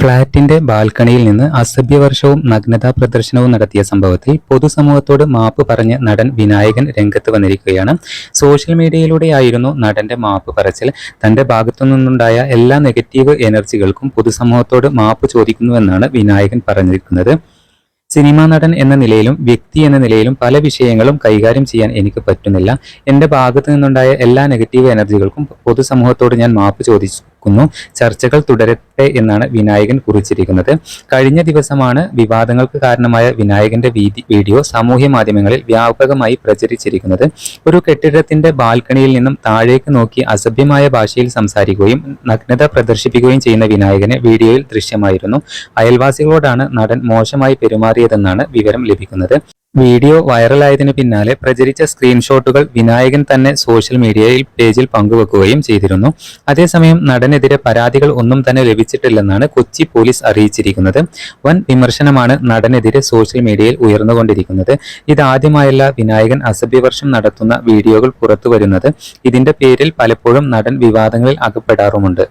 ഫ്ളാറ്റിന്റെ ബാൽക്കണിയിൽ നിന്ന് അസഭ്യവർഷവും നഗ്നതാ പ്രദർശനവും നടത്തിയ സംഭവത്തിൽ പൊതുസമൂഹത്തോട് മാപ്പ് പറഞ്ഞ് നടൻ വിനായകൻ രംഗത്ത് വന്നിരിക്കുകയാണ്. സോഷ്യൽ മീഡിയയിലൂടെയായിരുന്നു നടന്റെ മാപ്പ് പറച്ചിൽ. തന്റെ ഭാഗത്തു നിന്നുണ്ടായ എല്ലാ നെഗറ്റീവ് എനർജികൾക്കും പൊതുസമൂഹത്തോട് മാപ്പ് ചോദിക്കുന്നുവെന്നാണ് വിനായകൻ പറഞ്ഞിരിക്കുന്നത്. സിനിമാ നടൻ എന്ന നിലയിലും വ്യക്തി എന്ന നിലയിലും പല വിഷയങ്ങളും കൈകാര്യം ചെയ്യാൻ എനിക്ക് പറ്റുന്നില്ല. എന്റെ ഭാഗത്തു നിന്നുണ്ടായ എല്ലാ നെഗറ്റീവ് എനർജികൾക്കും പൊതുസമൂഹത്തോട് ഞാൻ മാപ്പ് ചോദിക്കുന്നു ചർച്ചകൾ തുടരട്ടെ എന്നാണ് വിനായകൻ കുറിച്ചിരിക്കുന്നത്. കഴിഞ്ഞ ദിവസമാണ് വിവാദങ്ങൾക്ക് കാരണമായ വിനായകന്റെ വീഡിയോ സാമൂഹ്യ മാധ്യമങ്ങളിൽ വ്യാപകമായി പ്രചരിച്ചിരിക്കുന്നത്. ഒരു കെട്ടിടത്തിന്റെ ബാൽക്കണിയിൽ നിന്നും താഴേക്ക് നോക്കി അസഭ്യമായ ഭാഷയിൽ സംസാരിക്കുകയും നഗ്നത പ്രദർശിപ്പിക്കുകയും ചെയ്യുന്ന വിനായകനെ വീഡിയോയിൽ ദൃശ്യമായിരുന്നു. അയൽവാസികളോടാണ് നടൻ മോശമായി പെരുമാറിയതെന്നാണ് വിവരം ലഭിക്കുന്നത്. വീഡിയോ വൈറലായതിനു പിന്നാലെ പ്രചരിച്ച സ്ക്രീൻഷോട്ടുകൾ വിനായകൻ തന്നെ സോഷ്യൽ മീഡിയയിൽ പേജിൽ പങ്കുവെക്കുകയും ചെയ്തിരുന്നു. അതേസമയം നടനെതിരെ പരാതികൾ ഒന്നും തന്നെ ലഭിച്ചിട്ടില്ലെന്നാണ് കൊച്ചി പോലീസ് അറിയിച്ചിരിക്കുന്നത്. വൻ വിമർശനമാണ് നടനെതിരെ സോഷ്യൽ മീഡിയയിൽ ഉയർന്നുകൊണ്ടിരിക്കുന്നത്. ഇതാദ്യമായല്ല വിനായകൻ അസഭ്യവർഷം നടത്തുന്ന വീഡിയോകൾ പുറത്തുവരുന്നത്. ഇതിന്റെ പേരിൽ പലപ്പോഴും നടൻ വിവാദങ്ങളിൽ അകപ്പെടാറുമുണ്ട്.